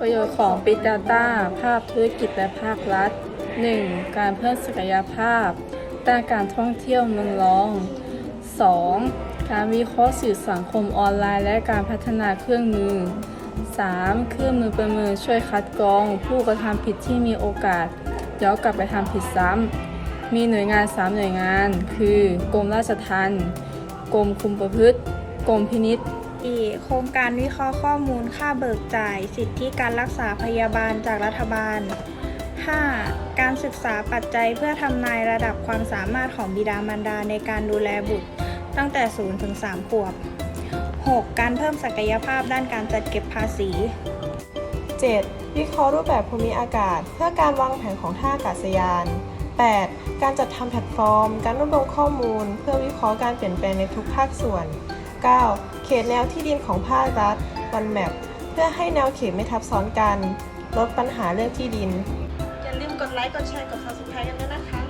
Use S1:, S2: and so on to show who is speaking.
S1: ประโยชน์ของ Big Data ภาพธุรกิจและภาครัฐ 1. การเพิ่มศักยภาพด้านการท่องเที่ยวเมืองรอง 2. การวิเคราะห์สื่อสังคมออนไลน์ และการพัฒนาเครื่องมือ 3. เครื่องมือประเมินช่วยคัดกรอง ผู้กระทำผิดที่มีโอกาสย้อนกลับไปทำผิดซ้ำ มีหน่วยงาน 3 หน่วยงาน คือกรมราชทัณฑ์กรมคุมประพฤติ กรมพินิษ
S2: 4. โครงการวิเคราะห์ข้อมูลค่าเบิกจ่าย สิทธิการรักษาพยาบาลจากรัฐบาล 5. การศึกษาปัจจัยเพื่อทำนายระดับความสามารถของบิดามารดาในการดูแลบุตร ตั้งแต่ 0 ถึง 3 ขวบ 6. การเพิ่มศักยภาพด้านการจัดเก็บภาษี
S3: 7. วิเคราะห์รูปแบบภูมิอากาศ เพื่อการวางแผนของท่าอากาศยาน 8. การจัดทำแพลตฟอร์ม การรวบรวมข้อมูล เพื่อวิเคราะห์การเปลี่ยนแปลงในทุกภาคส่วน 9. เขตแนวที่ดินของภาครัฐวันแมปเพื่อให้แนวเขตไม่ทับซ้อนกัน ลดปัญหาเรื่องที่ดิน
S2: อย่าลืมกดไลค์ กดแชร์ กด subscribe กันด้วยนะคะ